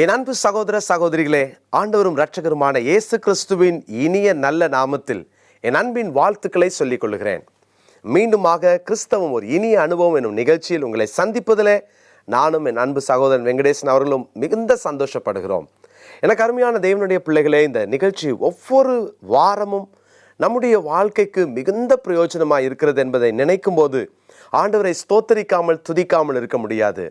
என் அன்பு சகோதர சகோதரிகளே ஆண்டவரும் இரட்சகருமான இயேசு கிறிஸ்துவின் இனிய நல்ல நாமத்தில் என் அன்பின் வாழ்த்துக்களை சொல்லிக் கொள்கிறேன். மீண்டுமாக கிறிஸ்தவம் ஒரு இனிய அனுபவம் எனும் நிகழ்ச்சியில் உங்களை சந்திப்பதிலே நானும் என் அன்பு சகோதரன் வெங்கடேசன் அவர்களும் மிகுந்த சந்தோஷப்படுகிறோம். எனக்கு அருமையான தேவனுடைய பிள்ளைகளே இந்த நிகழ்ச்சி ஒவ்வொரு வாரமும் நம்முடைய வாழ்க்கைக்கு மிகுந்த பிரயோஜனமாக இருக்கிறது என்பதை நினைக்கும் போது ஆண்டவரை ஸ்தோத்தரிக்காமல் துதிக்காமல் இருக்க முடியாது.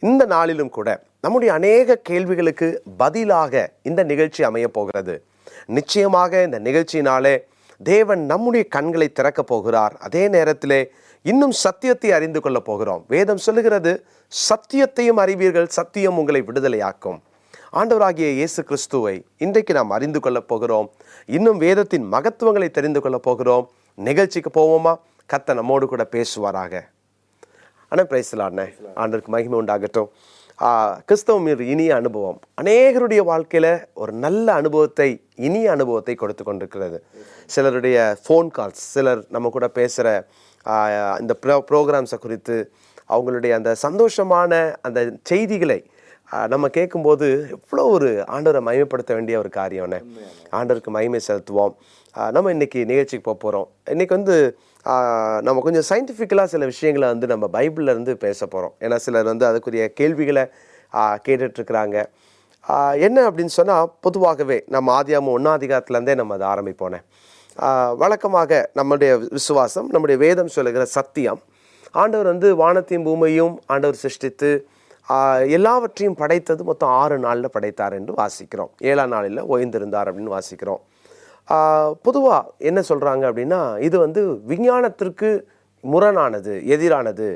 இந்த நாளிலும் கூட நம்முடைய அநேக கேள்விகளுக்கு பதிலாக இந்த நிகழ்ச்சி அமையப் போகிறது. நிச்சயமாக இந்த நிகழ்ச்சியினாலே தேவன் நம்முடைய கண்களை திறக்கப் போகிறார். அதே நேரத்திலே இன்னும் சத்தியத்தை அறிந்து கொள்ளப் போகிறோம். வேதம் சொல்லுகிறது சத்தியத்தையும் அறிவீர்கள் சத்தியம் உங்களை விடுதலையாக்கும். ஆண்டவராகிய இயேசு கிறிஸ்துவை இன்றைக்கு நாம் அறிந்து கொள்ளப் போகிறோம். இன்னும் வேதத்தின் மகத்துவங்களை தெரிந்து கொள்ளப் போகிறோம். நிகழ்ச்சிக்கு போவோமா? கத்த நம்மோடு கூட பேசுவாராக. அண்ணா பிரைஸ்லாண்ணே ஆண்டருக்கு மகிமை உண்டாகட்டும். கிறிஸ்தவ கிறிஸ்தவம் ஒரு இனிய அனுபவம். அநேகருடைய வாழ்க்கையில் ஒரு நல்ல அனுபவத்தை இனிய அனுபவத்தை கொடுத்து கொண்டிருக்கிறது. சிலருடைய ஃபோன் கால்ஸ் சிலர் நம்ம கூட பேசுகிற இந்த ப்ரோ ப்ரோக்ராம்ஸை குறித்து அவங்களுடைய அந்த சந்தோஷமான அந்த செய்திகளை நம்ம கேட்கும்போது எவ்வளோ ஒரு ஆண்டவரை மகிமைப்படுத்த வேண்டிய ஒரு காரியம்ண்ணே ஆண்டவருக்கு மகிமை செலுத்துவோம். நம்ம இன்றைக்கி நிகழ்ச்சிக்கு போக போகிறோம் இன்றைக்கி வந்து நம்ம கொஞ்சம் சயின்டிஃபிக்கலாக சில விஷயங்களை வந்து நம்ம பைபிள்லேருந்து பேச போகிறோம் ஏன்னா சிலர் வந்து அதுக்குரிய கேள்விகளை கேட்டுட்ருக்குறாங்க. என்ன அப்படின்னு சொன்னால் பொதுவாகவே நம்ம ஆதியாம ஒன்றாதிகாரத்துலேருந்தே நம்ம அதை ஆரம்பிப்போனே. வழக்கமாக நம்முடைய விசுவாசம் நம்முடைய வேதம் சொல்லுகிற சத்தியம் ஆண்டவர் வந்து வானத்தையும் பூமியும் ஆண்டவர் சிருஷ்டித்து எல்லாவற்றையும் படைத்தது மொத்தம் ஆறு நாளில் படைத்தார் என்று வாசிக்கிறோம். ஏழாம் நாளில் ஓய்ந்திருந்தார் அப்படின்னு வாசிக்கிறோம். பொதுவாக என்ன சொல்கிறாங்க அப்படின்னா இது வந்து விஞ்ஞானத்திற்கு முரணானது எதிரானது.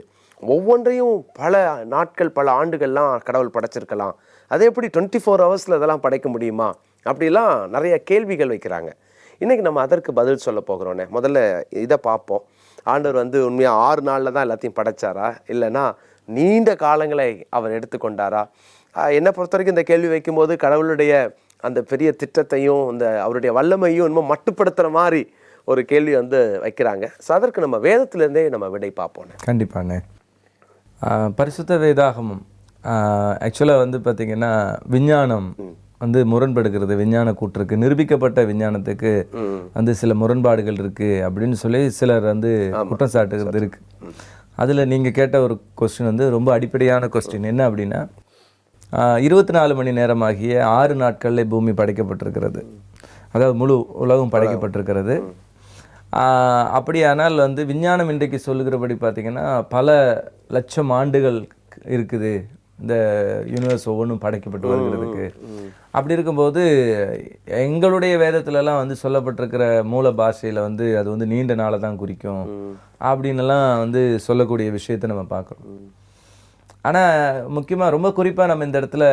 ஒவ்வொன்றையும் பல நாட்கள் பல ஆண்டுகள்லாம் கடவுள் படைச்சிருக்கலாம். அதே எப்படி டுவெண்ட்டி ஃபோர் ஹவர்ஸில் இதெல்லாம் படைக்க முடியுமா? அப்படிலாம் நிறைய கேள்விகள் வைக்கிறாங்க. இன்றைக்கி நம்ம அதற்கு பதில் சொல்ல போகிறோன்னே முதல்ல இதை பார்ப்போம். ஆண்டவர் வந்து உண்மையாக ஆறு நாளில் தான் எல்லாத்தையும் படைச்சாரா? இல்லைன்னா நீண்ட காலங்களை அவர் எடுத்துக்கொண்டாரா? என்னை பொறுத்த வரைக்கும் இந்த கேள்வி வைக்கும்போது கடவுளுடைய அந்த பெரிய திட்டத்தையும் இந்த அவருடைய வல்லமையும் இன்னும் மட்டுப்படுத்துகிற மாதிரி ஒரு கேள்வி வந்து வைக்கிறாங்க. ஸோ அதற்கு நம்ம வேதத்திலேருந்தே நம்ம விடை பார்ப்போம். கண்டிப்பாண்ணே ஆஹ் பரிசுத்த வேதாகமம். ஆக்சுவலாக வந்து பார்த்திங்கன்னா விஞ்ஞானம் வந்து முரண்படுகிறது. விஞ்ஞான கூற்றுக்கு நிரூபிக்கப்பட்ட விஞ்ஞானத்துக்கு வந்து சில முரண்பாடுகள் இருக்கு அப்படின்னு சொல்லி சிலர் வந்து குற்றம் சாட்டுகிறது இருக்கு. அதில் நீங்கள் கேட்ட ஒரு கொஸ்டின் வந்து ரொம்ப அடிப்படையான கொஸ்டின் என்ன அப்படின்னா இருபத்தி நாலு மணி நேரமாகிய ஆறு நாட்களில் பூமி படைக்கப்பட்டிருக்கிறது. அதாவது முழு உலகம் படைக்கப்பட்டிருக்கிறது. அப்படியானால் வந்து விஞ்ஞானம் இன்றைக்கு சொல்லுகிறபடி பார்த்தீங்கன்னா பல லட்சம் ஆண்டுகள் இருக்குது. இந்த யூனிவர்ஸ் ஒவ்வொன்றும் படைக்கப்பட்டு வருகிறதுக்கு. அப்படி இருக்கும்போது எங்களுடைய வேதத்துலலாம் வந்து சொல்லப்பட்டிருக்கிற மூல பாஷையில் வந்து அது வந்து நீண்ட நாளை தான் குறிக்கும். அப்படின்னுலாம் வந்து சொல்லக்கூடிய விஷயத்தை நம்ம பார்க்குறோம். ஆனால் முக்கியமாக ரொம்ப குறிப்பாக நம்ம இந்த இடத்துல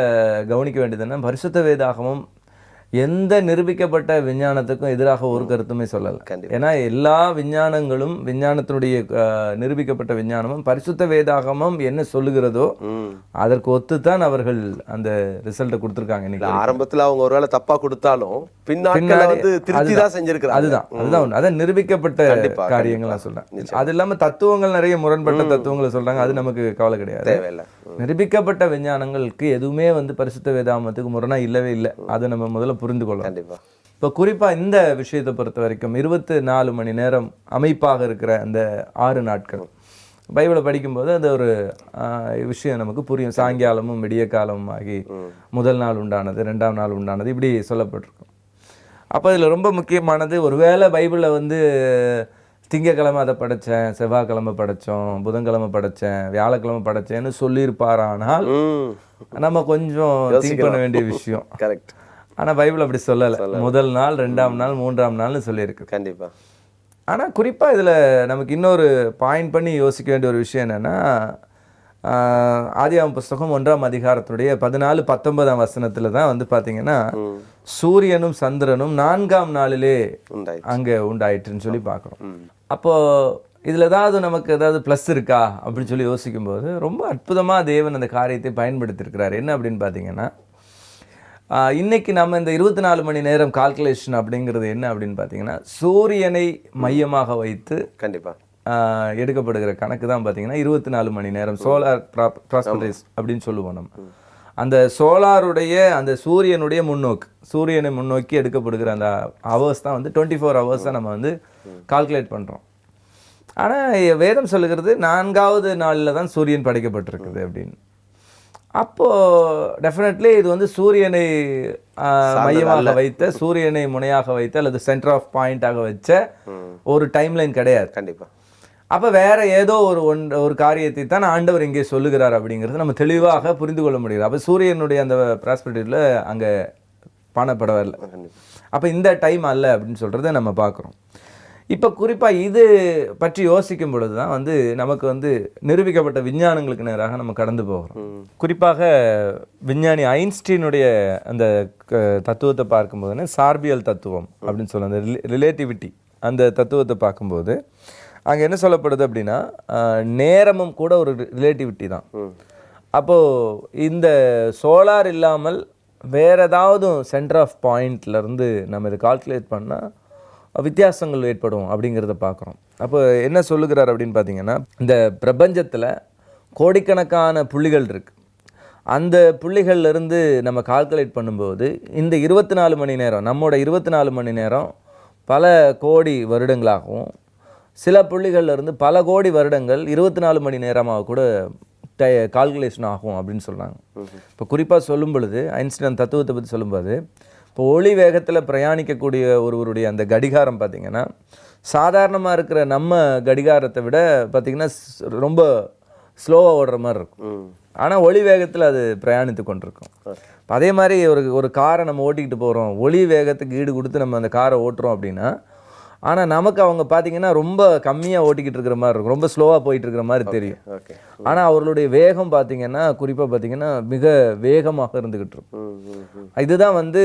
கவனிக்க வேண்டியது என்ன? பரிசுத்த வேதாகமும் எந்த நிரூபிக்கப்பட்ட விஞ்ஞானத்துக்கும் எதிராக ஒரு கருத்துமே சொல்லலை. கண்டிப்பா. ஏன்னா எல்லா விஞ்ஞானங்களும் விஞ்ஞானத்தினுடைய நிரூபிக்கப்பட்ட விஞ்ஞானமும் பரிசுத்த வேதாகமும் என்ன சொல்லுகிறதோ அதற்கு ஒத்துத்தான் அவர்கள் அந்த ரிசல்ட்டை கொடுத்துருக்காங்க இன்னைக்கு ஆரம்பத்தில் அவங்க ஒருவேளை தப்பா கொடுத்தாலும் திருப்தி தான் செஞ்சிருக்கிறாங்க. அதுதான் அதுதான் அதான் நிரூபிக்கப்பட்ட கண்டிப்பா, காரியங்கள் நான் சொல்றேன் அது இல்லாம தத்துவங்கள் நிறைய முரண்பட்ட தத்துவங்களை சொல்றாங்க. அது நமக்கு கவலை கிடையாது. தேவையில்லை. நிரூபிக்கப்பட்ட விஞ்ஞானங்களுக்கு எதுவுமே வந்து பரிசுத்த வேதாமத்துக்கு முரணா இல்லவே இல்லை. அதை நம்ம முதல்ல புரிந்து கொள்ளலாம் கண்டிப்பா. இப்போ குறிப்பா இந்த விஷயத்தை பொறுத்த வரைக்கும் இருபத்தி நாலு மணி நேரம் அமைப்பாக இருக்கிற அந்த ஆறு நாட்கள். பைபிளை படிக்கும்போது அது ஒரு விஷயம் நமக்கு புரியும். சாயங்காலமும் விடிய காலமும் ஆகி முதல் நாள் உண்டானது ரெண்டாம் நாள் உண்டானது இப்படி சொல்லப்பட்டிருக்கும். அப்போ இதில் ரொம்ப முக்கியமானது ஒருவேளை பைபிளில் வந்து திங்கக்கிழமை அதை படைச்சேன் செவ்வாய்க்கிழமை படைச்சோம் புதன்கிழமை படைச்சேன் வியாழக்கிழமை படைச்சேன்னு சொல்லியிருப்பாரானால் ம். நம்ம கொஞ்சம் திங்க் பண்ண வேண்டிய விஷயம். கரெக்ட் ஆனா பைபிள் அப்படி சொல்லலை. முதல் நாள் ரெண்டாம் நாள் மூன்றாம் நாள்னு சொல்லியிருக்கு. கண்டிப்பா. ஆனா குறிப்பா இதுல நமக்கு இன்னொரு பாயிண்ட் பண்ணி யோசிக்க வேண்டிய ஒரு விஷயம் என்னன்னா ஆஹ், ஆதியாகம புஸ்தகம் ஒன்றாம் அதிகாரத்துடைய பதினாலு பத்தொன்பதாம் வசனத்துல தான் வந்து பாத்தீங்கன்னா சூரியனும் சந்திரனும் நான்காம் நாளிலே அங்க உண்டாயிற்றுன்னு சொல்லி பார்க்குறோம். அப்போ இதுல ஏதாவது நமக்கு ஏதாவது ப்ளஸ் இருக்கா அப்படின்னு சொல்லி யோசிக்கும்போது ரொம்ப அற்புதமா தேவன் அந்த காரியத்தை பயன்படுத்தியிருக்கிறார் என்ன அப்படின்னு பார்த்தீங்கன்னா ஆஹ், இன்னைக்கு நம்ம இந்த இருபத்தி நாலு மணி நேரம் கால்குலேஷன் அப்படிங்கிறது என்ன அப்படின்னு பார்த்தீங்கன்னா சூரியனை மையமாக வைத்து கண்டிப்பா. ஆஹ், எடுக்கப்படுகிற கணக்கு தான் பார்த்தீங்கன்னா இருபத்தி நாலு மணி நேரம் சோலார் ப்ராஸ்பரிஸ் அப்படின்னு சொல்லுவோம் நம்ம. அந்த சோலாருடைய அந்த சூரியனுடைய முன்னோக்கு சூரியனை முன்னோக்கி எடுக்கப்படுகிற அந்த ஹவர்ஸ் தான் வந்து டுவெண்ட்டி ஃபோர் ஹவர்ஸ் தான் நம்ம வந்து கால்குலேட் பண்ணுறோம் ஆனால் வேதம் சொல்லுகிறது நான்காவது நாளில் தான் சூரியன் படைக்கப்பட்டிருக்குது அப்படின்னு. அப்போ டெஃபினெட்லி இது வந்து சூரியனை மையமாக வைத்த சூரியனை முனையாக வைத்த அல்லது சென்டர் ஆஃப் பாயிண்டாக வச்ச ஒரு டைம்லைன் கிடையாது. கண்டிப்பா. அப்போ வேற ஏதோ ஒரு ஒன் ஒரு காரியத்தை தான் ஆண்டவர் இங்கே சொல்லுகிறார் அப்படிங்கிறது நம்ம தெளிவாக புரிந்து கொள்ள முடியுது அப்போ சூரியனுடைய அந்த ப்ராஸ்பெக்டிவ்ல அங்கே கண்டிப்பா அப்போ இந்த டைம் அல்ல அப்படின்னு சொல்கிறத நம்ம பார்க்குறோம். இப்போ குறிப்பாக இது பற்றி யோசிக்கும் பொழுது தான் வந்து நமக்கு வந்து நிரூபிக்கப்பட்ட விஞ்ஞானங்களுக்கு நேராக நம்ம கடந்து போகிறோம். குறிப்பாக விஞ்ஞானி ஐன்ஸ்டீனுடைய அந்த தத்துவத்தை பார்க்கும்போது சார்பியல் தத்துவம் அப்படின்னு சொல்ல அந்த ரிலேட்டிவிட்டி அந்த தத்துவத்தை பார்க்கும்போது அங்கே என்ன சொல்லப்படுது அப்படின்னா நேரமும் கூட ஒரு ரிலேட்டிவிட்டி தான். அப்போது இந்த சோலார் இல்லாமல் வேற ஏதாவது சென்டர் ஆஃப் பாயிண்ட்லேருந்து நம்ம இதை கால்குலேட் பண்ணால் வித்தியாசங்கள் ஏற்படும் அப்படிங்கிறத பார்க்குறோம். அப்போ என்ன சொல்லுகிறார் அப்படின்னு பார்த்தீங்கன்னா இந்த பிரபஞ்சத்தில் கோடிக்கணக்கான புள்ளிகள் இருக்கு. அந்த புள்ளிகள்ல இருந்து நம்ம கால்குலேட் பண்ணும்போது இந்த இருபத்தி நாலு மணி நேரம் நம்மோட இருபத்தி நாலு மணி நேரம் பல கோடி வருடங்களாகவும் சில புள்ளிகள்ல இருந்து பல கோடி வருடங்கள் இருபத்தி நாலு மணி நேரமாக கூட டை கால்குலேஷன் ஆகும் அப்படின்னு சொல்றாங்க. இப்போ குறிப்பாக சொல்லும் பொழுது ஐன்ஸ்டைன் தத்துவத்தை பற்றி சொல்லும்போது இப்போ ஒளி வேகத்தில் பிரயாணிக்கக்கூடிய ஒருவருடைய அந்த கடிகாரம் பார்த்தீங்கன்னா சாதாரணமாக இருக்கிற நம்ம கடிகாரத்தை விட பார்த்தீங்கன்னா ரொம்ப ஸ்லோவாக ஓடுற மாதிரி இருக்கும். ஆனால் ஒளி வேகத்தில் அது பிரயாணித்து கொண்டிருக்கும். அதே மாதிரி ஒரு ஒரு காரை நம்ம ஓட்டிக்கிட்டு போகிறோம் ஒளி வேகத்துக்கு ஈடு கொடுத்து நம்ம அந்த காரை ஓட்டுறோம் அப்படின்னா ஆனால் நமக்கு அவங்க பார்த்தீங்கன்னா ரொம்ப கம்மியாக ஓட்டிக்கிட்டு இருக்கிற மாதிரி இருக்கும். ரொம்ப ஸ்லோவாக போயிட்டு இருக்கிற மாதிரி தெரியும். ஆனால் அவர்களுடைய வேகம் பார்த்தீங்கன்னா குறிப்பாக பார்த்தீங்கன்னா மிக வேகமாக இருந்துகிட்டு இருக்கும். இதுதான் வந்து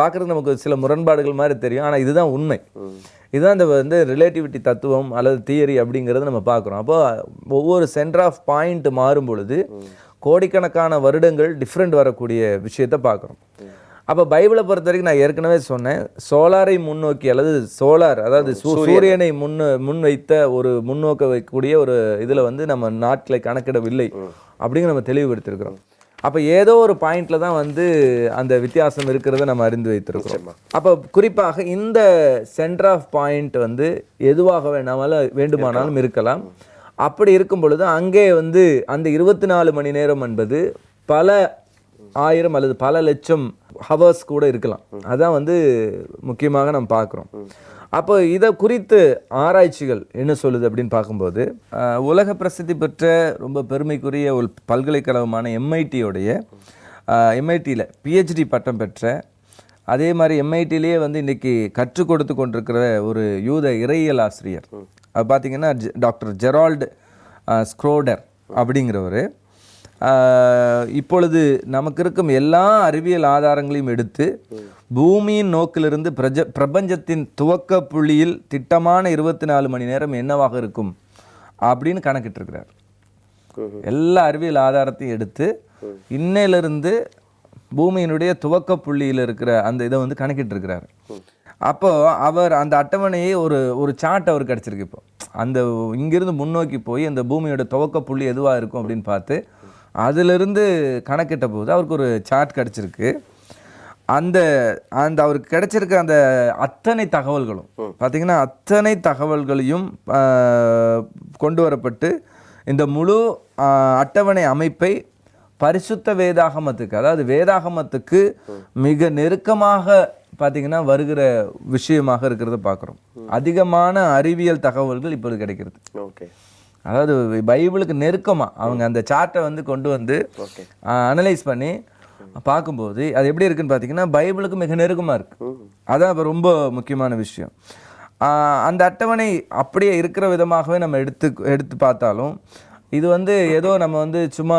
பார்க்குறது நமக்கு சில முரண்பாடுகள் மாதிரி தெரியும். ஆனால் இதுதான் உண்மை. இதுதான் இந்த வந்து ரிலேட்டிவிட்டி தத்துவம் அல்லது தியரி அப்படிங்கிறத நம்ம பார்க்குறோம் அப்போ ஒவ்வொரு சென்டர் ஆஃப் பாயிண்ட் மாறும் பொழுது கோடிக்கணக்கான வருடங்கள் டிஃப்ரெண்ட் வரக்கூடிய விஷயத்தை பார்க்குறோம் அப்போ பைபிளை பொறுத்த வரைக்கும் நான் ஏற்கனவே சொன்னேன். சோலாரை முன்னோக்கி அல்லது சோலார் அதாவது சூ- சூரியனை. முன் முன் வைத்த ஒரு முன்னோக்க வைக்கக்கூடிய ஒரு இதில் வந்து நம்ம நாட்களை கணக்கிடவில்லை அப்படிங்கிற நம்ம தெளிவுபடுத்திருக்கிறோம். அப்போ ஏதோ ஒரு பாயிண்ட்ல தான் வந்து அந்த வித்தியாசம் இருக்கிறத நம்ம அறிந்து வைத்திருக்கிறோம். அப்போ குறிப்பாக இந்த சென்டர் ஆஃப் பாயிண்ட் வந்து எதுவாக வேணாமலும் வேண்டுமானாலும் இருக்கலாம். அப்படி இருக்கும் பொழுது அங்கே வந்து அந்த இருபத்தி நாலு மணி நேரம் என்பது பல ஆயிரம் அல்லது பல லட்சம் ஹவர்ஸ் கூட இருக்கலாம். அதான் வந்து முக்கியமாக நம்ம பார்க்குறோம். அப்போ இதை குறித்து ஆராய்ச்சிகள் என்ன சொல்லுது அப்படின்னு பார்க்கும்போது உலக பிரசித்தி பெற்ற ரொம்ப பெருமைக்குரிய ஒரு பல்கலைக்கழகமான எம்ஐடியோடைய எம்ஐடியில் பிஹெச்டி பட்டம் பெற்ற அதே மாதிரி எம்ஐடிலேயே வந்து இன்னைக்கு கற்றுக் கொடுத்து கொண்டிருக்கிற ஒரு யூத இறையியல் ஆசிரியர். அது பார்த்தீங்கன்னா டாக்டர் ஜெரால்டு ஸ்க்ரோடர் அப்படிங்கிறவர். இப்பொழுது நமக்கு இருக்கும் எல்லா அறிவியல் ஆதாரங்களையும் எடுத்து பூமியின் நோக்கிலிருந்து பிரஜ பிரபஞ்சத்தின் துவக்க புள்ளியில் திட்டமான இருபத்தி நாலு மணி நேரம் என்னவாக இருக்கும் அப்படின்னு கணக்கிட்டிருக்கிறார். எல்லா அறிவியல் ஆதாரத்தையும் எடுத்து இன்னையிலிருந்து பூமியினுடைய துவக்க புள்ளியில் இருக்கிற அந்த இதை வந்து கணக்கிட்டு இருக்கிறார் அப்போ அவர் அந்த அட்டவணையை ஒரு ஒரு சார்ட் அவர் கிடச்சிருக்கு இப்போ. அந்த இங்கிருந்து முன்னோக்கி போய் அந்த பூமியோட துவக்க புள்ளி எதுவாக இருக்கும் அப்படின்னு பார்த்து அதிலிருந்து கணக்கிட்ட போது அவருக்கு ஒரு சார்ட் கிடச்சிருக்கு. அந்த அந்த அவருக்கு கிடைச்சிருக்க அந்த அத்தனை தகவல்களும் பார்த்தீங்கன்னா அத்தனை தகவல்களையும் கொண்டு வரப்பட்டு இந்த முழு அட்டவணை அமைப்பை பரிசுத்த வேதாகமத்துக்கு அதாவது வேதாகமத்துக்கு மிக நெருக்கமாக பார்த்தீங்கன்னா வருகிற விஷயமாக இருக்கிறத பார்க்குறோம் அதிகமான அறிவியல் தகவல்கள் இப்போது கிடைக்கிறது. ஓகே. அதாவது பைபிளுக்கு நெருக்கமாக அவங்க அந்த சார்ட்டை வந்து கொண்டு வந்து அனலைஸ் பண்ணி பார்க்கும்போது அது எப்படி இருக்குன்னு பார்த்தீங்கன்னா பைபிளுக்கு மிக நெருக்கமாக இருக்கு. அதான் இப்போ ரொம்ப முக்கியமான விஷயம். அந்த அட்டவணை அப்படியே இருக்கிற விதமாகவே நம்ம எடுத்து எடுத்து பார்த்தாலும் இது வந்து ஏதோ நம்ம வந்து சும்மா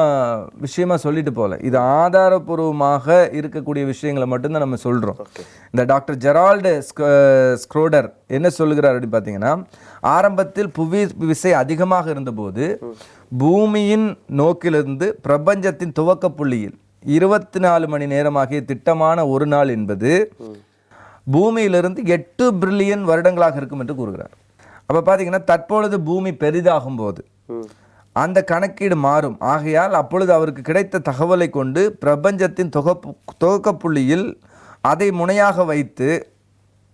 விஷயமா சொல்லிட்டு போகல. இது ஆதாரபூர்வமாக இருக்கக்கூடிய விஷயங்களை மட்டும்தான் நம்ம சொல்கிறோம் இந்த டாக்டர் ஜெரால்டு ஸ்க- ஸ்க்ரோடர் என்ன சொல்லுகிறார் அப்படின்னு பார்த்தீங்கன்னா ஆரம்பத்தில் புவி விசை அதிகமாக இருந்தபோது பூமியின் நோக்கிலிருந்து பிரபஞ்சத்தின் துவக்க புள்ளியில் இருபத்தி நாலு மணி நேரமாகிய திட்டமான ஒரு நாள் என்பது பூமியிலிருந்து எட்டு பிரில்லியன் வருடங்களாக இருக்கும் என்று கூறுகிறார். அப்போ பார்த்தீங்கன்னா தற்பொழுது பூமி பெரிதாகும் போது அந்த கணக்கீடு மாறும். ஆகையால் அப்பொழுது அவருக்கு கிடைத்த தகவலை கொண்டு பிரபஞ்சத்தின் தொகப்பு துவக்கப்புள்ளியில் அதை முனையாக வைத்து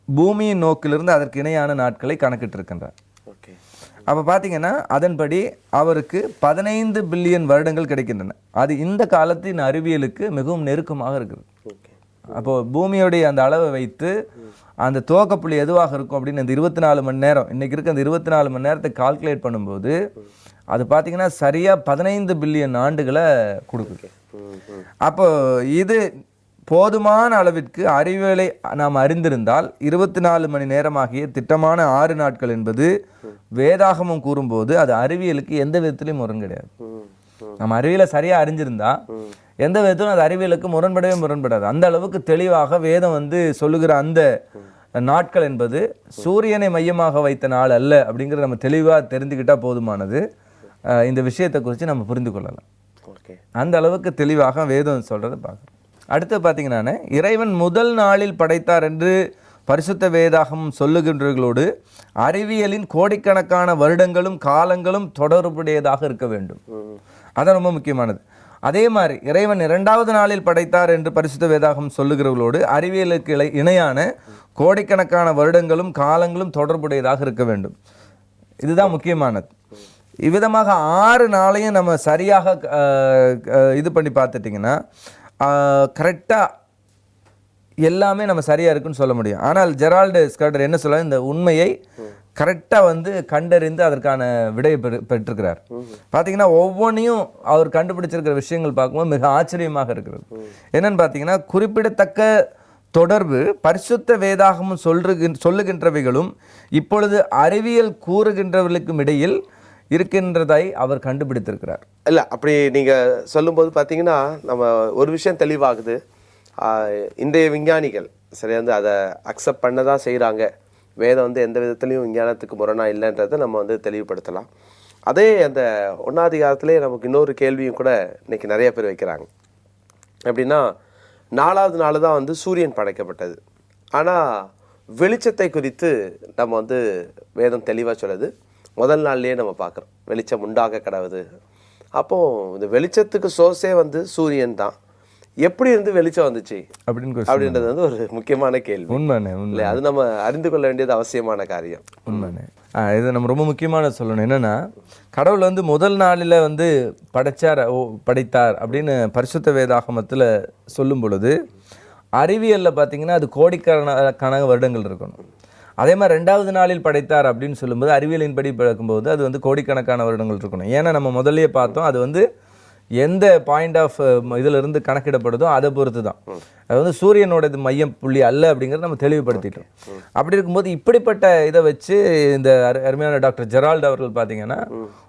பூமியின் நோக்கிலிருந்து அதற்கு இணையான நாட்களை கணக்கிட்டிருக்கின்றார். ஓகே. அப்போ பார்த்தீங்கன்னா அதன்படி அவருக்கு பதினைந்து பில்லியன் வருடங்கள் கிடைக்கின்றன. அது இந்த காலத்தின் அறிவியலுக்கு மிகவும் நெருக்கமாக இருக்குது. ஓகே. அப்போ பூமியோடைய அந்த அளவை வைத்து அந்த துவக்கப்புள்ளி எதுவாக இருக்கும் அப்படின்னு இந்த இருபத்தி நாலு மணி நேரம் இன்னைக்கு இருக்க அந்த இருபத்தி நாலு மணி நேரத்தை கால்குலேட் பண்ணும்போது அது பார்த்தீங்கன்னா சரியாக பதினைந்து பில்லியன் ஆண்டுகளை கொடுக்குது. அப்போ இது போதுமான அளவிற்கு அறிவியலை நாம் அறிந்திருந்தால் இருபத்தி நாலு மணி நேரமாகிய திட்டமான ஆறு நாட்கள் என்பது வேதாகமம் கூறும்போது அது அறிவியலுக்கு எந்த விதத்திலையும் முரண் கிடையாது. நம்ம அறிவியலை சரியாக அறிஞ்சிருந்தா எந்த விதத்திலும் அது அறிவியலுக்கு முரண்படவே முரண்படாது. அந்த அளவுக்கு தெளிவாக வேதம் வந்து சொல்லுகிற அந்த நாட்கள் என்பது சூரியனை மையமாக வைத்த நாள் அல்ல அப்படிங்கிறத நம்ம தெளிவாக தெரிஞ்சுக்கிட்டா போதுமானது. இந்த விஷயத்தை குறித்து நம்ம புரிந்து கொள்ளலாம். அந்த அளவுக்கு தெளிவாக வேதம் சொல்கிறத பார்க்குறோம் அடுத்து பார்த்தீங்கன்னா இறைவன் முதல் நாளில் படைத்தார் என்று பரிசுத்த வேதாகம் சொல்லுகின்றவர்களோடு அறிவியலின் கோடிக்கணக்கான வருடங்களும் காலங்களும் தொடர்புடையதாக இருக்க வேண்டும். அதான் ரொம்ப முக்கியமானது. அதே மாதிரி இறைவன் இரண்டாவது நாளில் படைத்தார் என்று பரிசுத்த வேதாகம் சொல்லுகிறவர்களோடு அறிவியலுக்கு இணை- இணையான கோடிக்கணக்கான வருடங்களும் காலங்களும் தொடர்புடையதாக இருக்க வேண்டும். இதுதான் முக்கியமானது. இவ்விதமாக ஆறு நாளையும் நம்ம சரியாக இது பண்ணி பார்த்துட்டிங்கன்னா கரெக்டாக எல்லாமே நம்ம சரியாக இருக்குன்னு சொல்ல முடியும். ஆனால் ஜெரால்டு ஸ்கர்டர் என்ன சொல்ல இந்த உண்மையை கரெக்டாக வந்து கண்டறிந்து அதற்கான விடையை பெறு பெற்றிருக்கிறார். பார்த்தீங்கன்னா ஒவ்வொன்றையும் அவர் கண்டுபிடிச்சிருக்கிற விஷயங்கள் பார்க்கும்போது மிக ஆச்சரியமாக இருக்கிறது. என்னன்னு பார்த்தீங்கன்னா குறிப்பிடத்தக்க தொடர்பு பரிசுத்த வேதாகமும் சொல்லுகின் சொல்லுகின்றவைகளும் இப்பொழுது அறிவியல் கூறுகின்றவர்களுக்கும் இடையில் இருக்கின்றதை அவர் கண்டுபிடித்திருக்கிறார். இல்லை அப்படி நீங்கள் சொல்லும்போது பார்த்தீங்கன்னா நம்ம ஒரு விஷயம் தெளிவாகுது. இன்றைய விஞ்ஞானிகள் சரி வந்து அதை அக்செப்ட் பண்ண தான் செய்கிறாங்க வேதம் வந்து எந்த விதத்துலையும் விஞ்ஞானத்துக்கு முரணாக இல்லைன்றதை நம்ம வந்து தெளிவுபடுத்தலாம். அதே அந்த ஒன்றாதிகாரத்திலே நமக்கு இன்னொரு கேள்வியும் கூட இன்றைக்கி நிறைய பேர் வைக்கிறாங்க. எப்படின்னா நாலாவது நாள் தான் வந்து சூரியன் படைக்கப்பட்டது. ஆனால் வெளிச்சத்தை குறித்து நம்ம வந்து வேதம் தெளிவாக சொல்லுது. முதல் நாள்லயே நம்ம பார்க்குறோம். வெளிச்சம் உண்டாக கடவுது. அப்போது இந்த வெளிச்சத்துக்கு சோர்ஸே வந்து சூரியன் தான். எப்படி இருந்து வெளிச்சம் வந்துச்சு? அப்படின்னு. அப்படின்றது வந்து ஒரு முக்கியமான கேள்வி. உண்மைண்ணே உண்மை இல்லை அது நம்ம அறிந்து கொள்ள வேண்டியது அவசியமான காரியம். உண்மைண்ணே இது நம்ம ரொம்ப முக்கியமான சொல்லணும். என்னன்னா கடவுள் வந்து முதல் நாளில் வந்து படைச்சார் ஓ படைத்தார் அப்படின்னு பரிசுத்த வேதாகமத்தில் சொல்லும் பொழுது அறிவியலில் பார்த்தீங்கன்னா அது கோடிக்கணக்கான வருடங்கள் இருக்கணும். அதே மாதிரி ரெண்டாவது நாளில் படைத்தார் அப்படின்னு சொல்லும்போது அறிவியலின்படி பிறக்கும்போது அது வந்து கோடிக்கணக்கான வருடங்கள் இருக்கணும். ஏன்னா நம்ம முதல்லயே பார்த்தோம் அது வந்து எந்த பாயிண்ட் ஆஃப் இதிலிருந்து கணக்கிடப்படுதோ அதை பொறுத்து தான் அது வந்து சூரியனோட இது மையம் புள்ளி அல்ல அப்படிங்கிறத நம்ம தெளிவுபடுத்திட்டோம். அப்படி இருக்கும்போது இப்படிப்பட்ட இதை வச்சு இந்த அரு- அருமையான டாக்டர் ஜெரால்ட் அவர்கள் பார்த்தீங்கன்னா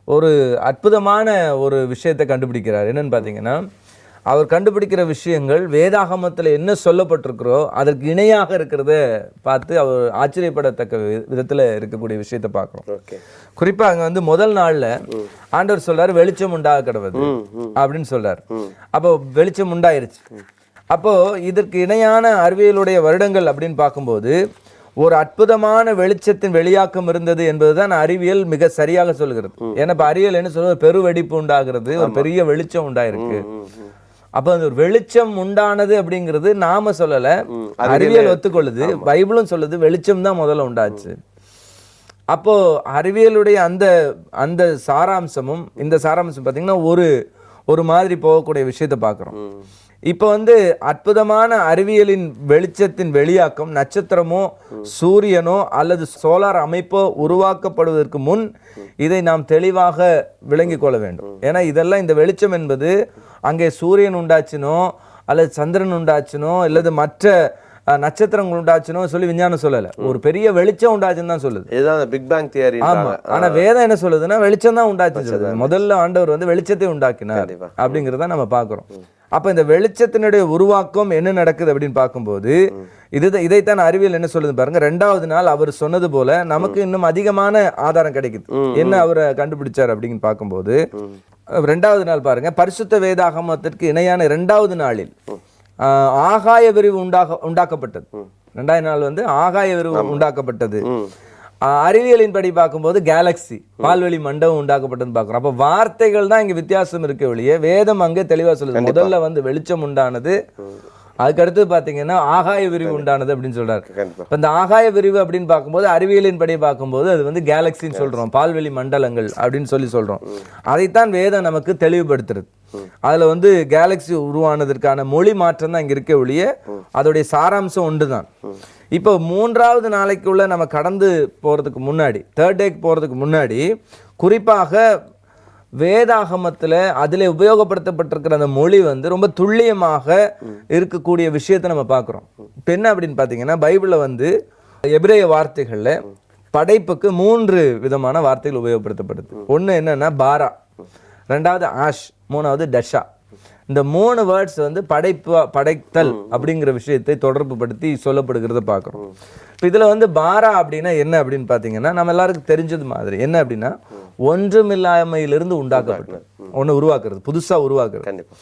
ஒரு அற்புதமான ஒரு விஷயத்தை கண்டுபிடிக்கிறார். என்னன்னு பார்த்தீங்கன்னா அவர் கண்டுபிடிக்கிற விஷயங்கள் வேதாகமத்தில் என்ன சொல்லப்பட்டிருக்கிறோ அதற்கு இணையாக இருக்கிறத பார்த்து அவர் ஆச்சரியப்படத்தக்க விதத்துல இருக்கக்கூடிய விஷயத்தை பார்க்குறோம் ஓகே. குறிப்பா அங்க வந்து முதல் நாள்ல ஆண்டவர் சொல்றாரு வெளிச்சம் உண்டாக கிடவது. அப்படின்னு சொல்றாரு. அப்போ வெளிச்சம் உண்டாயிருச்சு. அப்போ இதற்கு இணையான அறிவியலுடைய வருடங்கள் அப்படின்னு பார்க்கும்போது ஒரு அற்புதமான வெளிச்சத்தின் வெளியாக்கம் இருந்தது என்பதுதான் அறிவியல் மிக சரியாக சொல்கிறது. ஏன்னா இப்ப அறிவியல் என்ன சொல்றது? பெருவெடிப்பு உண்டாகிறது ஒரு பெரிய வெளிச்சம் உண்டாயிருக்கு. அப்ப அந்த ஒரு வெளிச்சம் உண்டானது அப்படிங்கிறது நாம சொல்லல. அறிவியல் ஒத்துக்கொள்ளுது. பைபிளும் சொல்லுது வெளிச்சம் தான் முதல்ல உண்டாச்சு. அப்போ அறிவியலுடைய அந்த அந்த சாராம்சமும் இந்த சாராம்சம் பார்த்தீங்கன்னா ஒரு ஒரு மாதிரி போகக்கூடிய விஷயத்தை பார்க்குறோம் இப்போ வந்து அற்புதமான அறிவியலின் வெளிச்சத்தின் வெளியாக்கம் நட்சத்திரமோ சூரியனோ அல்லது சோலார் அமைப்போ உருவாக்கப்படுவதற்கு முன் இதை நாம் தெளிவாக விளங்கிக் கொள்ள வேண்டும். ஏன்னா இதெல்லாம் இந்த வெளிச்சம் என்பது அங்கே சூரியன் உண்டாச்சினோ அல்லது சந்திரன் உண்டாச்சினோ அல்லது மற்ற நட்சத்திரங்கள் உண்டாச்சினோ சொல்லி விஞ்ஞானம் சொல்லல. ஒரு பெரிய வெளிச்சம் உண்டாச்சுன்னு தான் சொல்லுது. இதுதான் பிக் பேங் தியரி ஆமா. ஆனா வேதம் என்ன சொல்லுதுன்னா வெளிச்சம் தான் உண்டாச்சு சொல்லுது. முதல்ல ஆண்டவர் வந்து வெளிச்சத்தை உண்டாக்கினார். அப்படிங்கறத நம்ம பார்க்கிறோம். அப்ப இந்த வெளிச்சத்தினுடைய உருவாக்கம் என்ன நடக்குது அப்படின்னு பார்க்கும்போது இது இதைத்தான் அறிவியல் என்ன சொல்லுது பாருங்க. ரெண்டாவது நாள் அவர் சொன்னது போல நமக்கு இன்னும் அதிகமான ஆதாரம் கிடைக்குது. என்ன அவரை கண்டுபிடிச்சார் அப்படின்னு பார்க்கும்போது ரெண்டாவது நாள் பாருங்க. பரிசுத்த வேதாகமத்திற்கு இணையான இரண்டாவது நாளில் ஆகாய விரிவு உண்டாக உண்டாக்கப்பட்டது. ரெண்டாவது நாள் வந்து ஆகாய விரிவு உண்டாக்கப்பட்டது. அறிவியலின் படி பார்க்கும்போது கேலக்ஸி பால்வெளி மண்டபம் உண்டாக்கப்பட்டதுன்னு பார்க்குறோம். அப்போ வார்த்தைகள் தான் இங்கே வித்தியாசம் இருக்க ஒழிய வேதம் அங்கே தெளிவாக சொல்லுது. முதல்ல வந்து வெளிச்சம் உண்டானது அதுக்கடுத்து பார்த்தீங்கன்னா ஆகாய விரிவு உண்டானது அப்படின்னு கண்டிப்பா. இப்போ இந்த ஆகாய விரிவு அப்படின்னு பார்க்கும்போது அறிவியலின் படி பார்க்கும்போது அது வந்து கேலக்சின்னு சொல்றோம். பால்வெளி மண்டலங்கள் அப்படின்னு சொல்லி சொல்றோம். அதைத்தான் வேதம் நமக்கு தெளிவுபடுத்துறது. அதுல வந்து கேலக்சி உருவானதற்கான மொழி மாற்றம் தான் இங்க இருக்க ஒழிய அதோடைய சாராம்சம் ஒன்று தான் இப்போ மூன்றாவது நாளைக்குள்ள நம்ம கடந்து போறதுக்கு முன்னாடி தேர்ட் டேக்கு போறதுக்கு முன்னாடி குறிப்பாக வேதாகமத்தில் அதில் உபயோகப்படுத்தப்பட்டிருக்கிற அந்த மொழி வந்து ரொம்ப துல்லியமாக இருக்கக்கூடிய விஷயத்தை நம்ம பார்க்குறோம். இப்போ என்ன அப்படின்னு பார்த்தீங்கன்னா பைபிளில் வந்து எபிரேய வார்த்தைகளில் படைப்புக்கு மூன்று விதமான வார்த்தைகள் உபயோகப்படுத்தப்படுது. ஒன்று என்னன்னா பாரா. ரெண்டாவது ஆஷ். மூணாவது டஷா. இந்த மூணு வேர்ட்ஸ் வந்து படைப்பு படைத்தல் அப்படிங்கிற விஷயத்தை தொடர்பு படுத்தி சொல்லப்படுகிறத பார்க்குறோம். இப்போ இதில் வந்து பாரா அப்படின்னா என்ன அப்படின்னு பார்த்தீங்கன்னா நம்ம எல்லாருக்கும் தெரிஞ்சது மாதிரி. என்ன அப்படின்னா ஒன்றுமில்லாமையிலிருந்து உண்டாக்கப்பட்டது. ஒன்று உருவாக்குறது புதுசாக உருவாக்குறது. கண்டிப்பா.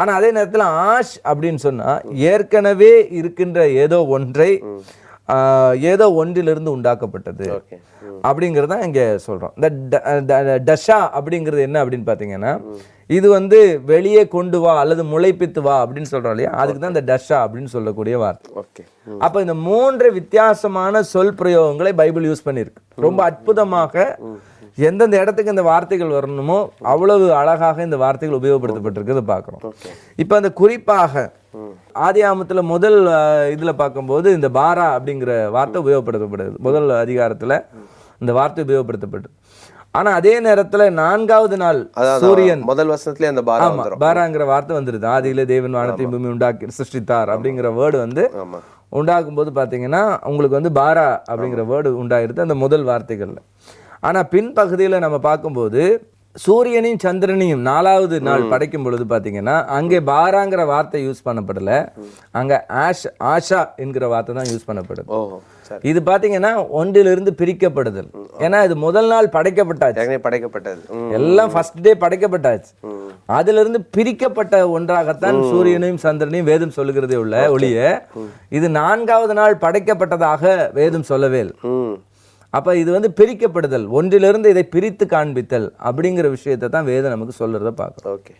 ஆனா அதே நேரத்துல ஆஷ் அப்படின்னு சொன்னா ஏற்கனவே இருக்கின்ற ஏதோ ஒன்றை ஏதோ ஒன்றிலிருந்து உண்டாக்கப்பட்டது. அப்படிங்கிறத இங்க சொல்றோம். இந்த டஷா அப்படிங்கிறது என்ன அப்படின்னு பார்த்தீங்கன்னா இது வந்து வெளியே கொண்டு வா அல்லது முளைப்பித்து வா அப்படின்னு சொல்றோம் இல்லையா? அதுக்கு தான் இந்த டஷா அப்படின்னு சொல்லக்கூடிய வார்த்தை. ஓகே. அப்ப இந்த மூன்று வித்தியாசமான சொல் பிரயோகங்களை பைபிள் யூஸ் பண்ணியிருக்கு. ரொம்ப அற்புதமாக எந்தெந்த இடத்துக்கு இந்த வார்த்தைகள் வரணுமோ அவ்வளவு அழகாக இந்த வார்த்தைகள் உபயோகப்படுத்தப்பட்டிருக்கிறத பார்க்குறோம். இப்போ அந்த குறிப்பாக ஆதியாமத்துல முதல் அஹ், இதுல பார்க்கும்போது இந்த பாரா அப்படிங்கிற வார்த்தை உபயோகப்படுத்தப்படுது. முதல் அதிகாரத்துல இந்த வார்த்தை உபயோகப்படுத்தப்படுது ஆனா அதே நேரத்துல நான்காவது நாள் சூரியன் முதல் வருஷத்துலயே அந்த பாராங்கிற வார்த்தை வந்துருது. ஆதியில தேவன் வானத்தை பூமி உண்டாக்கி சிருஷ்டித்தார் அப்படிங்கிற வேர்டு வந்து ஆமா. உண்டாக்கும் போது பார்த்தீங்கன்னா உங்களுக்கு வந்து பாரா அப்படிங்கிற வேர்டு உண்டாயிருது அந்த முதல் வார்த்தைகள்ல. ஆனா பின்பகுதியில நம்ம பார்க்கும்போது சூரியனையும் சந்திரனையும் நாலாவது நாள் படைக்கும் பொழுது பார்த்தீங்கன்னா அங்கே பாராங்கிற வார்த்தை யூஸ் பண்ணப்படல. அங்க ஆஷ் ஆஷா என்கிற வார்த்தை தான் யூஸ் பண்ணப்படுது இது பார்த்தீங்கன்னா ஒன்றிலிருந்து பிரிக்கப்படுதல் ஏன்னா இது முதல் நாள் படைக்கப்பட்டாச்சு. படைக்கப்பட்டது. எல்லாம் ஃபர்ஸ்ட் டே படைக்கப்பட்டாச்சு. அதுல இருந்து பிரிக்கப்பட்ட ஒன்றாகத்தான் சூரியனையும் சந்திரனையும் வேதம் சொல்லுகிறதே உள்ள ஒளிய இது நான்காவது நாள் படைக்கப்பட்டதாக வேதம் சொல்லவே அப்ப இது வந்து பிரிக்கப்படுதல். ஒன்றிலிருந்து இதை பிரித்து காண்பித்தல் அப்படிங்கிற விஷயத்தை தான் வேதம் நமக்கு சொல்றத பார்க்குறோம். ஓகே.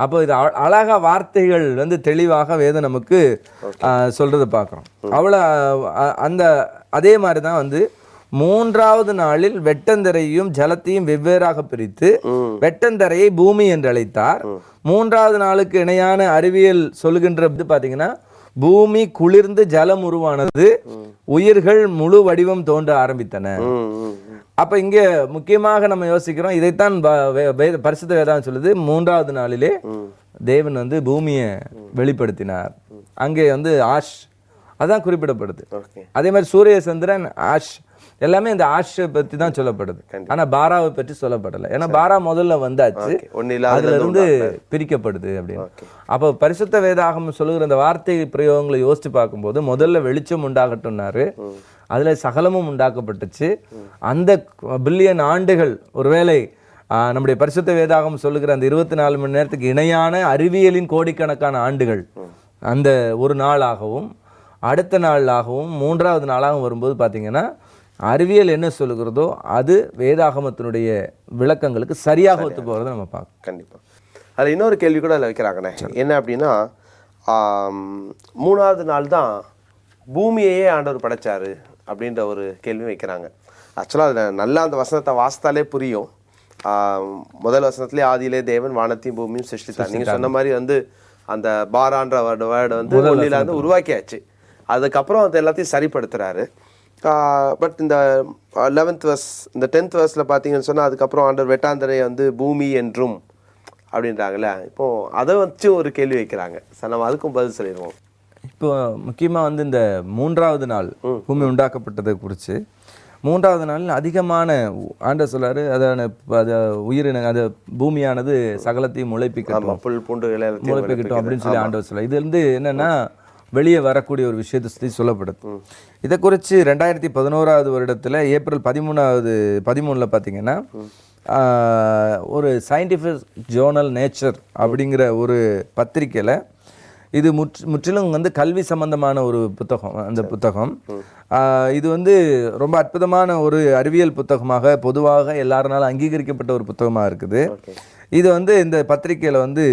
அப்போ இது அழ- அழகா வார்த்தைகள் வந்து தெளிவாக வேதம் நமக்கு ஆ, சொல்றத பார்க்குறோம். அவ்வளோ அந்த அதே மாதிரி தான் வந்து மூன்றாவது நாளில் வெட்டந்தரையும் ஜலத்தையும் வெவ்வேறாக பிரித்து வெட்டந்தரையை பூமி என்று அழைத்தார். மூன்றாவது நாளுக்கு இணையான அறிவியல் சொல்லுகின்ற இது பார்த்தீங்கன்னா பூமி குளிர்ந்து ஜலம் உருவானது உயிர்கள் முழு வடிவம் தோன்ற ஆரம்பித்தன. அப்ப இங்க முக்கியமாக நம்ம யோசிக்கிறோம் இதைத்தான் பரிசுத்த வேதம் சொல்லுது மூன்றாவது நாளிலே தேவன் வந்து பூமியை வெளிப்படுத்தினார். அங்கே வந்து ஆஷ் அதான் குறிப்பிடப்படுது. அதே மாதிரி சூரிய சந்திரன் ஆஷ் எல்லாமே இந்த ஆஷை பத்தி தான் சொல்லப்படுது. ஆனா பாராவை பற்றி சொல்லப்படலை. ஏன்னா பாரா முதல்ல வந்தாச்சு. ஓகே. ஒண்ணு இல்லாத அதுல இருந்து பிரிக்கப்படுது அப்படின்னு. அப்போ பரிசுத்த வேதாகம் சொல்லுகிற இந்த வார்த்தை பிரயோகங்களை யோசிச்சு பார்க்கும்போது முதல்ல வெளிச்சம் உண்டாகட்டும்னாரு. அதுல சகலமும் உண்டாக்கப்பட்டுச்சு. அந்த பில்லியன் ஆண்டுகள் ஒருவேளை நம்முடைய பரிசுத்த வேதாகம் சொல்லுகிற அந்த இருபத்தி நாலு மணி நேரத்துக்கு இணையான அறிவியலின் கோடிக்கணக்கான ஆண்டுகள். அந்த ஒரு நாளாகவும் அடுத்த நாளாகவும் மூன்றாவது நாளாகவும் வரும்போது பார்த்தீங்கன்னா அறிவியல் என்ன சொல்லுகிறதோ அது வேதாகமத்தினுடைய விளக்கங்களுக்கு சரியாக ஒத்து போகிறத நம்ம பார்க்கணும். கண்டிப்பா. அதுல இன்னொரு கேள்வி கூட அதில் வைக்கிறாங்கண்ணே. என்ன அப்படின்னா மூணாவது நாள் தான் பூமியையே ஆண்டவர் படைச்சாரு அப்படின்ற ஒரு கேள்வி வைக்கிறாங்க. ஆக்சுவலாக அதில் நல்லா அந்த வசனத்தை வாசித்தாலே புரியும். முதல் வசனத்திலே ஆதியிலே தேவன் வானத்தையும் பூமியும் சிருஷ்டித்தார். நீங்க சொன்ன மாதிரி வந்து அந்த பாரான்ற வேர்டு வந்து வந்து உருவாக்கியாச்சு. அதுக்கப்புறம் அது எல்லாத்தையும் சரிப்படுத்துறாரு. பட் இந்த லெவன்த் வர்ஸ் இந்த டென்த் வர்ஸில் பார்த்தீங்கன்னு சொன்னால் அதுக்கப்புறம் ஆண்டவர் வெட்டாந்தரை வந்து பூமி என்றும் அப்படின்றாங்கல்ல. இப்போ அதை வச்சு ஒரு கேள்வி வைக்கிறாங்க. சார் நம்ம அதுக்கும் பதில் சொல்லிடுவோம். இப்போ முக்கியமா வந்து இந்த மூன்றாவது நாள் பூமி உண்டாக்கப்பட்டதை குறித்து மூன்றாவது நாள் அதிகமான ஆண்டவர் சொல்லாரு அதான அது உயிரின அது பூமியானது சகலத்தையும் முளைப்பிக்கட்டும். முளைப்பிக்கட்டும் அப்படின்னு சொல்லி ஆண்டவர் சொல்ல இது வந்து என்னன்னா வெளியே வரக்கூடிய ஒரு விஷயத்தை சுற்றி சொல்லப்படுது. இதை குறித்து ரெண்டாயிரத்தி பதினோராவது வருடத்துல ஏப்ரல் பதிமூணாவது பதிமூணுல பார்த்தீங்கன்னா ஒரு சயின்டிஃபிக் ஜேர்னல் நேச்சர் அப்படிங்கிற ஒரு பத்திரிக்கையில இது முற்று முற்றிலும் வந்து கல்வி சம்பந்தமான ஒரு புத்தகம் அந்த புத்தகம். இது வந்து ரொம்ப அற்புதமான ஒரு அறிவியல் புத்தகமாக பொதுவாக எல்லாருனாலும் அங்கீகரிக்கப்பட்ட ஒரு புத்தகமாக இருக்குது. இது வந்து இந்த பத்திரிக்கையில் வந்து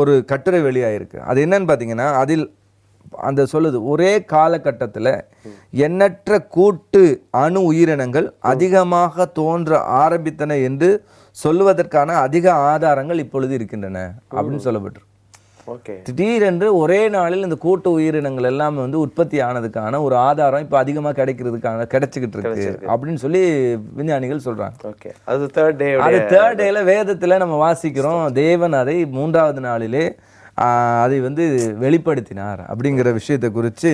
ஒரு கட்டுரை வெளியாயிருக்கு. அது என்னன்னு பார்த்தீங்கன்னா அதில் அந்த சொல்லுது ஒரே காலகட்டத்தில் எண்ணற்ற கூட்டு அணு உயிரினங்கள் அதிகமாக தோன்ற ஆரம்பித்தன என்று சொல்லுவதற்கான அதிக ஆதாரங்கள் இப்பொழுது இருக்கின்றன அப்படின்னு சொல்லப்பட்டிருக்கு. திடீரென்று ஒரே நாளில் இந்த கூட்டு உயிரினங்கள் எல்லாமே வந்து உற்பத்தி ஆனதுக்கான ஒரு ஆதாரம் இப்போ அதிகமாக கிடைக்கிறதுக்கான கிடைச்சிக்கிட்டு இருக்கு அப்படின்னு சொல்லி விஞ்ஞானிகள் சொல்றாங்க. ஓகே. அது தேர்ட் டே அது தேர்ட் டேல வேதத்துல நம்ம வாசிக்கிறோம் தேவன் அதை மூன்றாவது நாளிலே அதை வந்து வெளிப்படுத்தினார் அப்படிங்கிற விஷயத்தை குறித்து